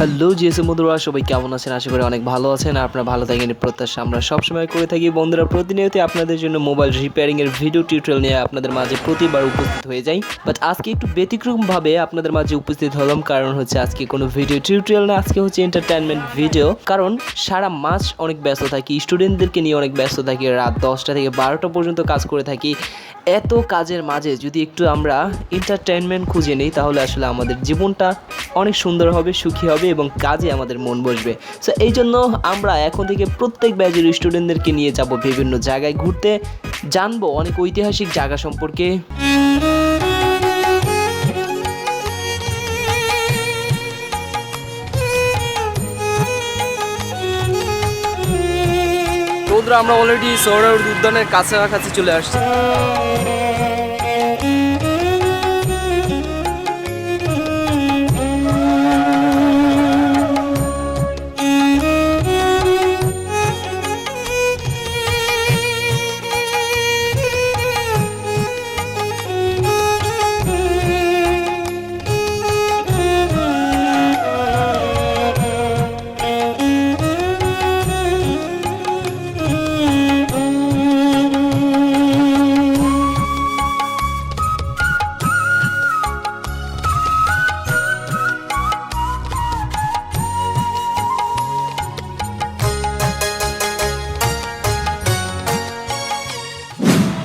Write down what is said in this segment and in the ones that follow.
Hello GSA বন্ধুরা, সবাই কেমন আছেন? আশা করি অনেক ভালো আছেন। আপনারা ভালো থাকেন প্রত্যাশা আমরা সবসময় করে থাকি। বন্ধুরা, প্রতিনিয়ত আপনাদের জন্য মোবাইল রিপেয়ারিং এর ভিডিও টিউটোরিয়াল নিয়ে আপনাদের মাঝে প্রতিবার উপস্থিত হয়ে যাই। বাট আজকে একটু ব্যতিক্রমভাবে আপনাদের মাঝে উপস্থিত হলাম। কারণ হচ্ছে আজকে কোনো ভিডিও টিউটোরিয়াল না, আজকে হচ্ছে এন্টারটেনমেন্ট ভিডিও কারণ সারা মাস অনেক ব্যস্ত থাকি স্টুডেন্টদেরকে নিয়ে অনেক ব্যস্ত থাকি। রাত দশটা থেকে বারোটা পর্যন্ত কাজ করে থাকি। এত কাজের মাঝে যদি একটু আমরা এন্টারটেনমেন্ট খুঁজে নিই, তাহলে আসলে আমাদের জীবনটা অনেক সুন্দর হবে, সুখী হবে এবং কাজে আমাদের মন বসবে। সো এই জন্য আমরা এখন থেকে প্রত্যেক ব্যাচের স্টুডেন্টদেরকে নিয়ে যাব বিভিন্ন জায়গায় ঘুরতে। জানব অনেক ঐতিহাসিক জায়গা সম্পর্কে। আমরা অলরেডি সৌরাউদ উদ্যানের কাছাকাছি চলে আসছি।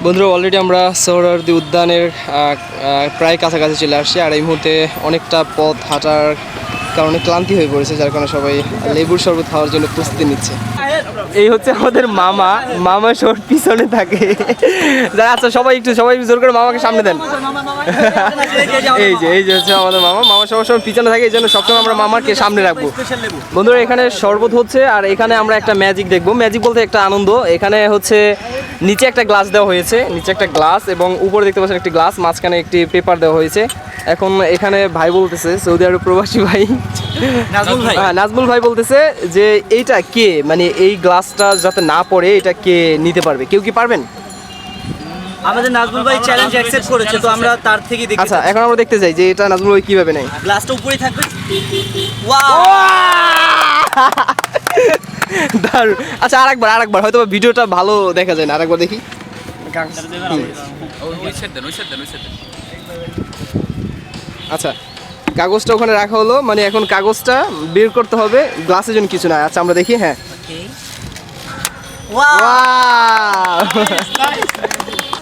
বন্ধুরা অলরেডি আমরা সৌরার্দি উদ্যানের প্রায় কাছাকাছি চলে আসছি আর এই মুহূর্তে অনেকটা পথ হাঁটার কারণে ক্লান্তি হয়ে পড়েছে, যার কারণে সবাই লেবুর শরবত খাওয়ার জন্য প্রস্তুতি নিচ্ছে। এই হচ্ছে আমাদের মামা মামা সর পিছনে থাকে। যারা আচ্ছা সবাই একটু, সবাই জোর করে মামাকে সামনে দেন। এই যে এই যে হচ্ছে আমাদের মামা। মামা সবার সময় পিছনে থাকে, এই জন্য সবসময় আমরা মামাকে সামনে রাখব। বন্ধুরা, এখানে শরবত হচ্ছে, আর এখানে আমরা একটা ম্যাজিক দেখব। ম্যাজিক বলতে একটা আনন্দ। এখানে হচ্ছে নিচে একটা গ্লাস দেওয়া হয়েছে নিচে একটা গ্লাস এবং উপরে দেখতে পাচ্ছেন একটি গ্লাস মাঝখানে একটি পেপার দেওয়া হয়েছে। এখন এখানে ভাই বলতেছে সৌদি আরব প্রবাসী ভাই। নাজমুল ভাই। হ্যাঁ, নাজমুল ভাই বলতেছে যে এইটা কে? মানে এই গ্লাসটা যাতে না পড়ে এটা কে নিতে পারবে? কেউ কি পারবেন? আমাদের নাজমুল ভাই চ্যালেঞ্জ অ্যাকসেপ্ট করেছে তো আমরা তার থেকে দেখি আচ্ছা এখন আমরা দেখতে চাই যে এটা নাজমুল ভাই কীভাবে নেয়। গ্লাসটা উপরেই থাকবে। ওয়াও! দারুণ আচ্ছা আরেকবার আরেকবার হয়তো ভিডিওটা ভালো দেখা যায় না। আরেকবার দেখি। আচ্ছা কাগজটা ওখানে রাখা হলো মানে এখন কাগজটা বের করতে হবে গ্লাসে জন্য কিছু না। আচ্ছা আমরা দেখি হ্যাঁ!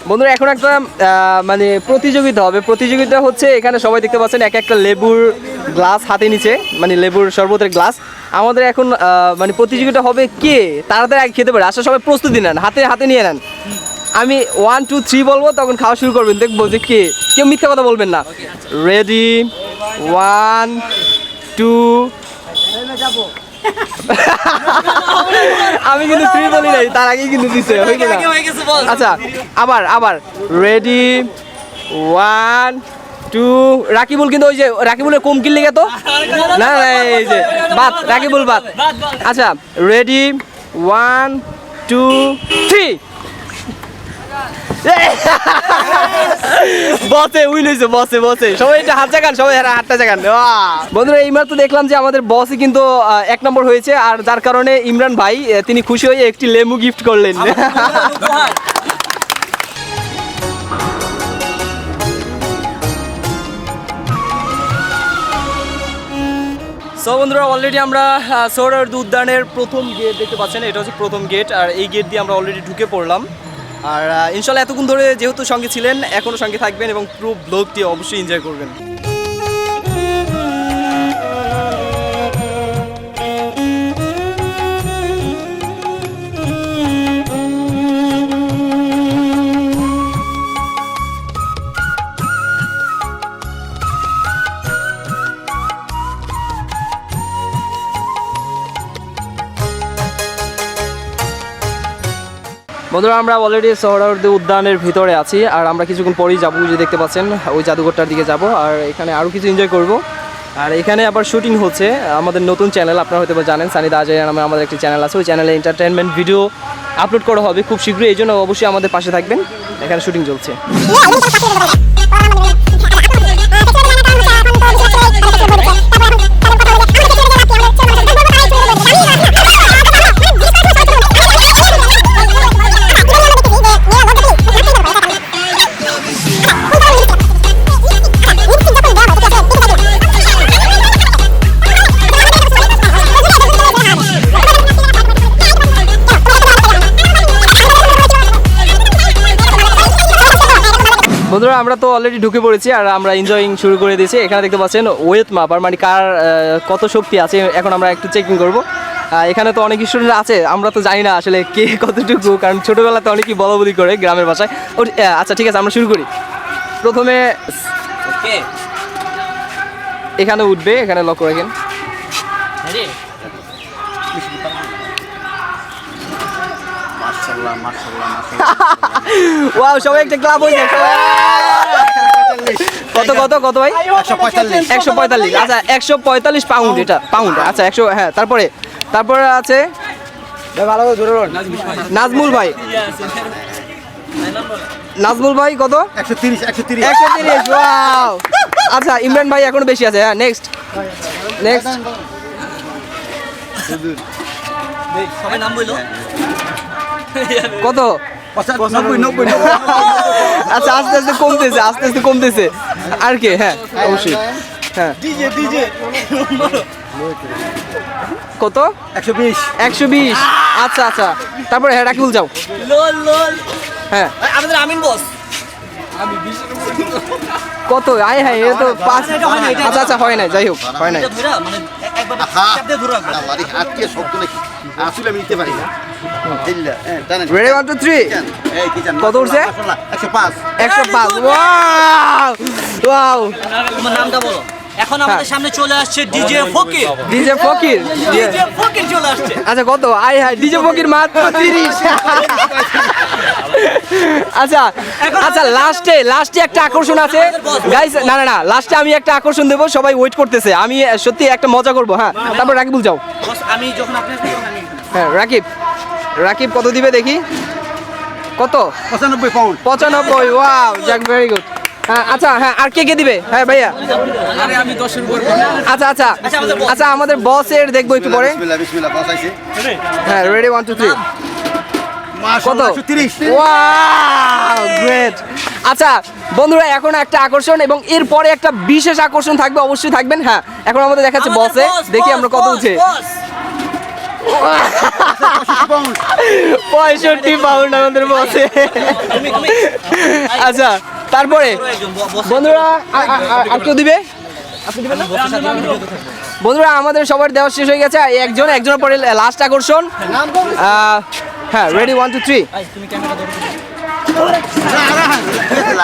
বন্ধুরা, এখন একটা মানে প্রতিযোগিতা হবে। প্রতিযোগিতা হচ্ছে, এখানে সবাই দেখতে পাচ্ছেন, এক একটা লেবুর গ্লাস হাতে নিচে মানে লেবুর শরবতের গ্লাস। আমাদের এখন মানে প্রতিযোগিতা হবে কে? তাড়াতাড়ি আগে খেতে পারে। আসলে সবাই প্রস্তুতি নেন, হাতে হাতে নিয়ে নেন। আমি ওয়ান টু থ্রি বলব, তখন খাওয়া শুরু করবেন, দেখব যে কে, কেউ মিথ্যা কথা বলবেন না। রেডি ওয়ান টু আমি কিন্তু থ্রি বলি নাই তার আগে কিন্তু দিছে আচ্ছা আবার আবার রেডি ওয়ান টু রাকিবুল কিন্তু ওই যে রাকিবুলের কম কিনলে তো? না না এই যে বাদ রাকিবুল বাদ। আচ্ছা রেডি ওয়ান টু থ্রি বসে উইন হয়েছে বসে বসে। সবাই এটা হাত জাগান সবাই হাত হাতটা জাগান! বন্ধুরা এইমাত্র দেখলাম যে আমাদের বসই কিন্তু এক নম্বর হয়েছে আর যার কারণে ইমরান ভাই তিনি খুশি হয়ে একটি লেমু গিফট করলেন। সো বন্ধুরা অলরেডি আমরা সৌরার উদ্যানের প্রথম গেট দেখতে পাচ্ছেন এটা হচ্ছে প্রথম গেট আর এই গেট দিয়ে আমরা অলরেডি ঢুকে পড়লাম। আর ইনশাল্লাহ এতক্ষণ ধরে যেহেতু সঙ্গে ছিলেন, এখনও সঙ্গে থাকবেন এবং পুরো ব্লগটি অবশ্যই এনজয় করবেন। বন্ধুরা, আমরা অলরেডি সোহরাওয়ার্দী উদ্যানের ভিতরে আছি, আর আমরা কিছুক্ষণ পরেই যাব, যে দেখতে পাচ্ছেন, ওই জাদুঘরটার দিকে যাব, আর এখানে আরও কিছু এনজয় করব। আর এখানে আবার শুটিং হচ্ছে, আমাদের নতুন চ্যানেল আপনারা হয়তো জানেন, সানিদা আজয় নামে আমাদের একটি চ্যানেল আছে, ওই চ্যানেলে এন্টারটেনমেন্ট ভিডিও আপলোড করা হবে খুব শীঘ্রই, এই জন্য অবশ্যই আমাদের পাশে থাকবেন, এখানে শুটিং চলছে। বন্ধুরা আমরা তো অলরেডি ঢুকে পড়েছি আর আমরা এনজয়িং শুরু করে দিয়েছি। এখানে দেখতে পাচ্ছেন ওয়েট মাপার মানে কার কত শক্তি আছে এখন আমরা একটু চেকিং করব। এখানে তো অনেক স্টুডেন্ট আছে আমরা তো জানি না আসলে কে কতটুকু কারণ ছোটোবেলাতে অনেকেই বলা বলি করে গ্রামের ভাষায়। ও, আচ্ছা ঠিক আছে আমরা শুরু করি। প্রথমে এখানে উঠবে এখানে লক্ষ্য রাখেন। ওয়াও সবাই একটা ক্লাব হয়ে যায় কত কত কত ভাই? একশো পঁয়তাল্লিশ। আচ্ছা একশো পঁয়তাল্লিশ পাউন্ড এটা পাউন্ড আচ্ছা একশো হ্যাঁ তারপরে তারপরে আছে নাজমুল ভাই। নাজমুল ভাই। কত? একশো তিরিশ একশো তিরিশ। একশো তিরিশ ওয়াও। আচ্ছা ইমরান ভাই এখনও বেশি আছে হ্যাঁ নেক্সট নেক্সট সবাই নাম বলল? কত? নব্বই নব্বই নব্বই। আচ্ছা আস্তে আস্তে কমতেছে আস্তে আস্তে কমতেছে। আর কে? হ্যাঁ অবশ্যই। হ্যাঁ। DJ DJ. কত? একশো বিশ। একশো বিশ। আচ্ছা আচ্ছা। তারপরে হ্যাঁ রাকিবুল যাও। হ্যাঁ। আমাদের আমিন বস। কত? আয় হ্যাঁ এটা তো পাঁচ। না, এটা- আচ্ছা আচ্ছা হয় না যাই হোক হয় না মানে একবার হ্যাঁ শব্দ নাকি? আসলে আমি নিতে পারি না। রেডি ওয়ান টু থ্রি এই কি জান? কত উঠছে? একশো পাঁচ একশো পাঁচ। ওয়াও ওয়াও তোমার নামটা বলো। এখন আমাদের সামনে চলে আসছে DJ Fakir. DJ Fakir. DJ Fakir চলে আসছে। আচ্ছা কত? আয় হায় ডিজে ফকির মাত্র তিরিশ। আচ্ছা আচ্ছা লাস্টে লাস্টে একটা আকর্ষণ আছে। গাইস না না না লাস্টে আমি একটা আকর্ষণ দেবো সবাই ওয়েট করতেছে। আমি সত্যি একটা মজা করব হ্যাঁ। তারপর রাকিবুল যাও। বস আমি যখন। হ্যাঁ রাকিব। রাকিব কত দিবে দেখি? কত? পঁচানব্বই পাউন্ড। পঁচানব্বই ওয়াও যাক ভেরি গুড হ্যাঁ আচ্ছা হ্যাঁ আর কে কে দিবে? হ্যাঁ ভাইয়া। আচ্ছা আচ্ছা আচ্ছা আমাদের বসের দেখব একটু পরে। হ্যাঁ রেডি ওয়ান টু থ্রি কত? গ্রেট আচ্ছা বন্ধুরা এখন একটা আকর্ষণ এবং এরপরে একটা বিশেষ আকর্ষণ থাকবে অবশ্যই থাকবেন। হ্যাঁ এখন আমাদের দেখাচ্ছে বসে দেখি আমরা কত উঠে। পঁয়ষট্টি পাউন্ড আমাদের বসে। আচ্ছা তারপরে। বন্ধুরা আর কেউ দিবে? বন্ধুরা, আমাদের সবার দেওয়া শেষ হয়ে গেছে। একজন, একজনের পরে লাস্ট আকর্ষণ। হ্যাঁ রেডি ওয়ান টু থ্রি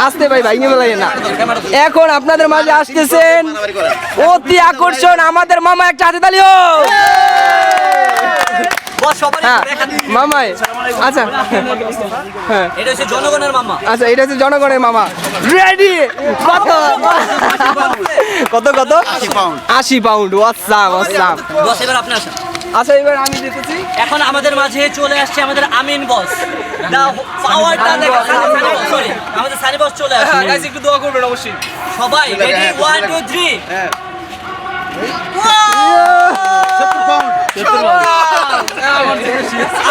আসতে ভাই ভাই ইয়ে না। এখন আপনাদের মাঝে আসতেছেন অতি আকর্ষণ আমাদের মামা একটা হাতে তালি হোক। বস সবাই হ্যাঁ দেখা দিন। মামাই আচ্ছা। হ্যাঁ। এটা হচ্ছে জনগণের মামা। আচ্ছা এটা হচ্ছে জনগণের মামা। রেডি কত? কত? কত আশি পাউন্ড ওয়াসাম ওয়াসাম। বস এবার আপনি আসেন। আচ্ছা এবার আমি দিতেছি এখন আমাদের মাঝে চলে আসছে আমাদের আমিন বস। দা পাওয়ারটা দেখা সরি আমাদের সানি বস চলে আসছে। হ্যাঁ গাইস একটু দোয়া করবেন অবশ্যই। সবাই রেডি ওয়ান টু থ্রি সত্তর পাউন্ড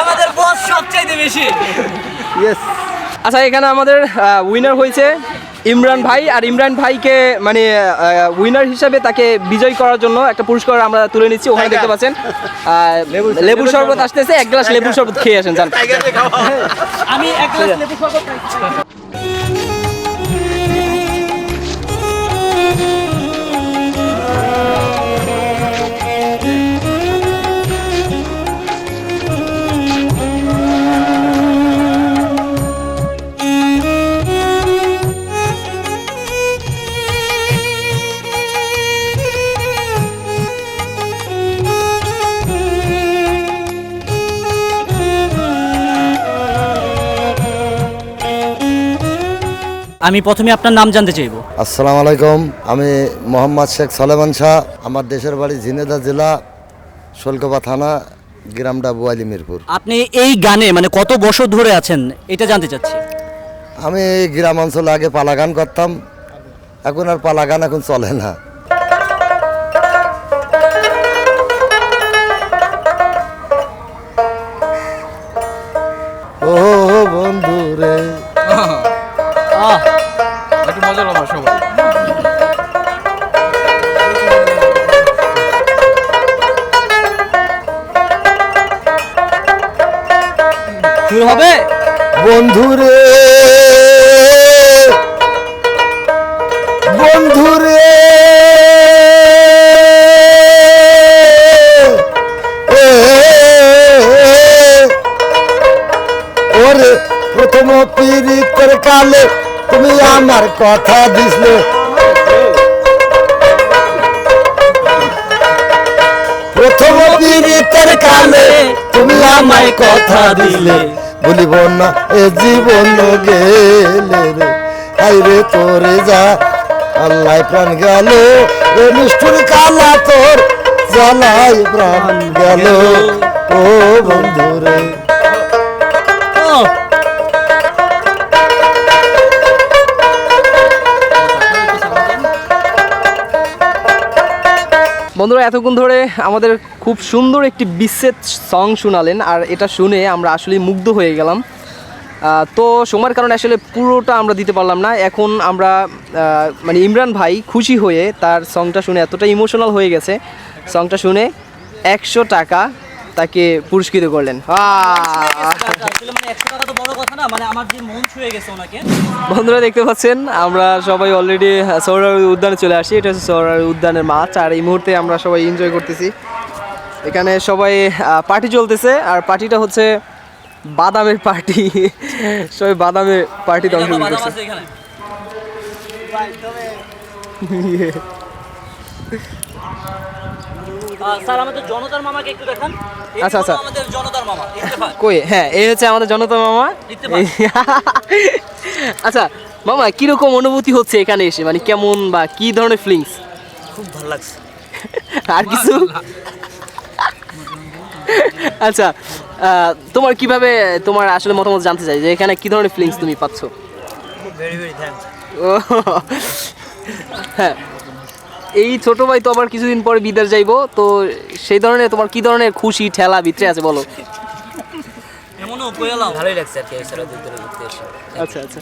আমাদের বস সবচাইতে বেশি। ইয়েস আচ্ছা এখানে আমাদের উইনার হয়েছে ইমরান ভাই। আর ইমরান ভাইকে মানে উইনার হিসাবে তাকে বিজয় করার জন্য একটা পুরস্কার আমরা তুলে নিচ্ছি। ওখানে দেখতে পাচ্ছেন লেবু শরবত আসতেছে এক গ্লাস লেবু শরবত খেয়ে আসেন জান আমি এক গ্লাস লেবু শরবত আমি প্রথমে আপনার নাম জানতে চাইব। আসসালামু আলাইকুম আমি মোহাম্মদ শেখ সালেমান শাহ আমার দেশের বাড়ি ঝিনেদা জেলা শোলকপা থানা গ্রামটা বোয়ালি মিরপুর। আপনি এই গানে মানে কত বছর ধরে আছেন এটা জানতে চাচ্ছি। আমি এই গ্রাম অঞ্চলে আগে পালা গান করতাম এখন আর পালা গান এখন চলে না। বন্ধুরে বন্ধুরে ওরে প্রথম পীড়িতের কালে তুমি আমার কথা দিসলে প্রথম পীড়িতের কালে তুমি আমায় কথা দিলে। বলিব না, এ জীবন গেলে রে। আইরে তোরে যা আল্লাহ প্রাণ গেল। এ নিষ্ঠুর কালা তোর জ্বালাই প্রাণ গেল। ও বন্ধুরে বন্ধুরা, এতক্ষণ ধরে আমাদের খুব সুন্দর একটি বিশ্বের সং শোনালেন, আর এটা শুনে আমরা আসলে মুগ্ধ হয়ে গেলাম। তো সময়ের কারণে আসলে পুরোটা আমরা দিতে পারলাম না। এখন আমরা মানে ইমরান ভাই খুশি হয়ে তার সংটা শুনে এতটা ইমোশনাল হয়ে গেছে। সংটা শুনে একশো টাকা তাকে পুরস্কৃত করলেন। বন্ধুরা দেখতে পাচ্ছেন আমরা সবাই অলরেডি সৌরার উদ্যানে চলে আসি। এটা হচ্ছে সৌরার উদ্যানের মাছ আর এই মুহূর্তে আমরা সবাই এনজয় করতেছি। এখানে সবাই পার্টি চলতেছে আর পার্টিটা হচ্ছে বাদামের পার্টি সবাই বাদামের পার্টিতে দেখো, অংশগ্রহণ করছে স্যার আমাদের জনতার মামাকে একটু দেখান। আচ্ছা, আচ্ছা। আমাদের জনতার মামা কই? হ্যাঁ এই হচ্ছে আমাদের মামা। আচ্ছা মামা কীরকম অনুভূতি হচ্ছে এখানে এসে? মানে কেমন বা কি ধরনের ফিলিংস খুব ভালো লাগছে। আর কিছু? আচ্ছা তোমার কীভাবে তোমার আসলে মতামত জানতে চাই যে এখানে কি ধরনের ফিলিংস তুমি পাচ্ছ? ভেরি ভেরি থ্যাংকস হ্যাঁ। এই ছোট ভাই তো আবার কিছুদিন পরে বিদেশ যাইবো তো সেই ধরনের তোমার কি ধরনের খুশি ঠেলা ভিতরে আছে বলো? এমনও কইলাম ভালোই লাগছে আর কি এছাড়া দুই দিনে ঘুরতে এসে। আচ্ছা আচ্ছা।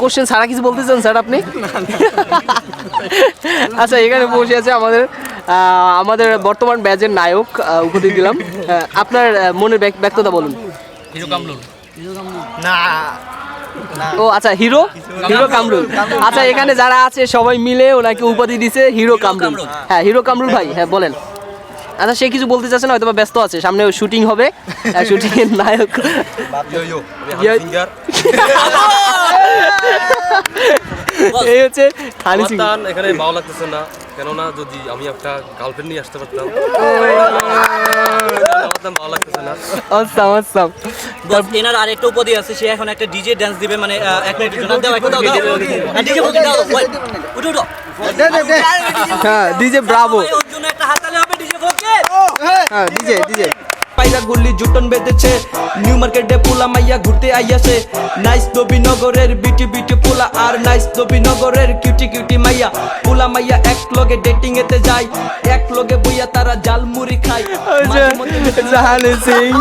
কোশ্চেন ছাড়া কিছু বলতে চান স্যার আপনি? আচ্ছা এখানে বসে আছে আমাদের আমাদের বর্তমান ব্যাচের নায়ক উপাধি দিলাম। আপনার মনের ব্যক্ততা বলুন। কামলুল ও আচ্ছা হিরো? হিরো কামরুল। আচ্ছা এখানে যারা আছে সবাই মিলে ওনাকে উপাধি দিছে হিরো কামরুল। হ্যাঁ হিরো কামরুল ভাই হ্যাঁ বলেন। আচ্ছা সে কিছু বলতে চাচ্ছে না হয়তো ব্যস্ত আছে। সামনে শুটিং হবে। শুটিং এর নায়ক। এই হচ্ছে এখানে ভালো লাগতেছে না। কেননা যদি আমি একটা গার্লফ্রেন্ড নিয়ে আসতে পারতাম এনার আরেকটা উপাধি আছে সে এখন একটা ডিজে ডান্স দিবে মানে এক মিনিটের দাও একটু দাও দাও। ডিজে বলতে দাও উঠো উঠো। হ্যাঁ ডিজে ব্রাভো ওর জন্য একটা হাতালে হবে ডিজে ফোকে হ্যাঁ ডিজে ডিজে পাইরা গুল্লি জুটন বেঁধেছে। নিউ মার্কেটে পোলা মাইয়া ঘুরতে আইয়াছে। নাইস নবীনগরের বিটি বিটি পোলা আর নাইস নবীনগরের কিউটি কিউটি মাইয়া। পোলা মাইয়া এক লগে ডেটিং এতে যায়। এক লগে বইয়া তারা জালমুড়ি খায়। মাঝে মধ্যে জাহানি সিং।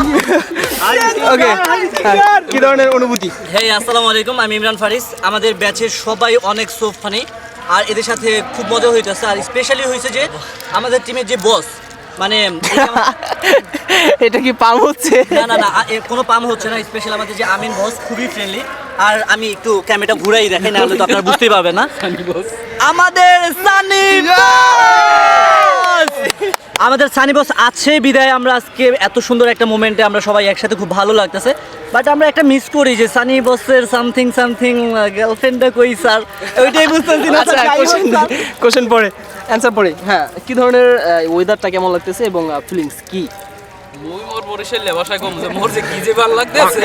ওকে কি ধরনের অনুভূতি? হ্যাঁ আসসালামু আলাইকুম আমি ইমরান ফারিস। আমাদের ব্যাচের সবাই অনেক সোফ ফানি আর এদের সাথে খুব মজা হইতেছে। আর স্পেশালি হয়েছে যে আমাদের টিমের যে বস মানে এটা কি পাম হচ্ছে? না না না কোনো পাম হচ্ছে না। স্পেশাল আমাদের যে আমিন বস খুবই ফ্রেন্ডলি আর আমি একটু ক্যামেরাটা ঘুরাই দেখাই না হলে তো আপনারা বুঝতেই পারবেন না। আমাদের সানি বস আমাদের সানি বস আছে বিদায়। আমরা আজকে এত সুন্দর একটা মোমেন্টে আমরা সবাই একসাথে খুব ভালো লাগতেছে। বাট আমরা একটা মিস করি যে সানি বসের সামথিং সামথিং গার্লফ্রেন্ডটা কই স্যার ওইটাই বুঝতেছি না আচ্ছা কোশ্চেন কোশ্চেন পরে অ্যান্সার পরে। হ্যাঁ কি ধরনের ওয়েদারটা কেমন লাগতেছে এবং ফিলিংস কি? মুই মোর বরিশালে কম যে মোর যে কি যে ভালো লাগতেছে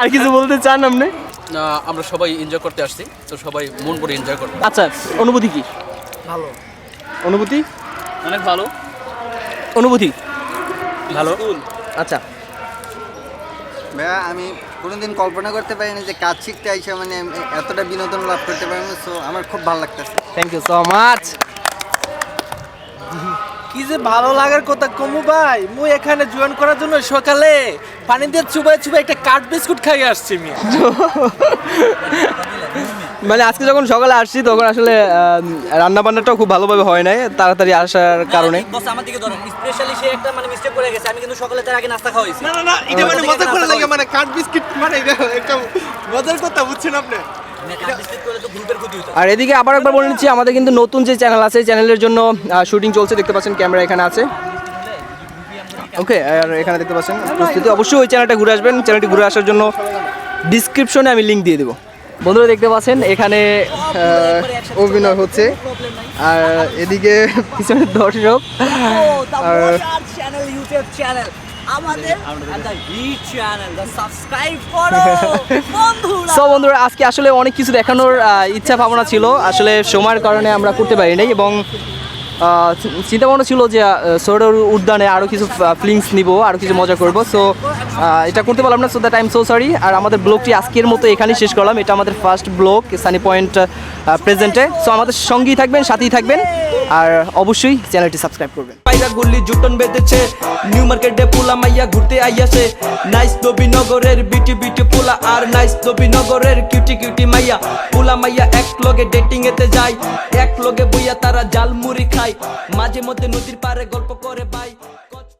আর কিছু বলতে চান আপনি? আমরা সবাই এনজয় করতে আসছি তো সবাই মন করে এনজয় করব। আচ্ছা অনুভূতি কি? ভালো। অনুভূতি? অনেক ভালো। অনুভূতি? ভালো। আচ্ছা। ভাইয়া আমি কোনোদিন কল্পনা করতে পারিনি যে কাজ শিখতে আইসা মানে আমি এতটা বিনোদন লাভ করতে পারি না সো আমার খুব ভালো লাগতেছে। থ্যাংক ইউ সো মাচ কি যে ভালো লাগার কথা কমু ভাই মুই এখানে জয়েন করার জন্য সকালে পানি দিয়ে চুবাই চুবাই একটা কাঠ বিস্কুট খাই আসছি আমি মানে আজকে যখন সকালে আসছি তখন আসলে রান্না বান্নাটাও খুব ভালোভাবে হয় নাই তাড়াতাড়ি আসার কারণে। বস আমার দিকে ধরেন স্পেশালি সে একটা মানে মিস্টেক করে গেছে আমি কিন্তু সকালে তার আগে নাস্তা খাওয়াইছি না না না এটা মানে মজা করে লাগে মানে বিস্কিট মানে এটা একটা মজার কথা বুঝছেন আপনি? আমি কাজ মিস্টেক করলে তো গ্রুপের ক্ষতি হতো। আর এদিকে আবার একবার বলে নিচ্ছি আমাদের কিন্তু নতুন যে চ্যানেল আছে চ্যানেলের জন্য শুটিং চলছে দেখতে পাচ্ছেন ক্যামেরা এখানে আছে। ওকে আর এখানে দেখতে পাচ্ছেন প্রস্তুতি অবশ্যই ওই চ্যানেলটা ঘুরে আসবেন চ্যানেলটি ঘুরে আসার জন্য ডিসক্রিপশনে আমি লিঙ্ক দিয়ে দেবো। বন্ধুরা দেখতে পাচ্ছেন এখানে অভিনয় হচ্ছে। আর এদিকে পিছনের দর্শক আর বন্ধুরা। সো বন্ধুরা আজকে আসলে অনেক কিছু দেখানোর ইচ্ছা ভাবনা ছিল। আসলে সময়ের কারণে আমরা করতে পারি নাই এবং চিন্তা ভাবনা ছিল যে সৌর উদ্যানে আরও কিছু ফিলিংস নিব আরও কিছু মজা করব। সো এটা করতে পারলাম না so that I am so sorry আর আমাদের ব্লগটি আজকের মতো এখানেই শেষ করলাম। এটা আমাদের ফার্স্ট ব্লগ সানি পয়েন্ট প্রেজেন্টে সো আমাদের সঙ্গেই থাকবেন, সাথেই থাকবেন। আর অবশ্যই চ্যানেলটি সাবস্ক্রাইব করবেন। পায়রা গুলি জুটন বেঁধেছে নিউ মার্কেটে পোলা মাইয়া ঘুরতে আইয়াছে। নাইস নবীনগরের বিটি বিটি পোলা, আর নাইস নবীনগরের কিউটি কিউটি মাইয়া। পোলা মাইয়া এক লগে ডেটিং এতে যায়, এক লগে বইয়া তারা জালমুড়ি খায়। মাঝে মধ্যে নদীর পারে গল্প করে ভাই।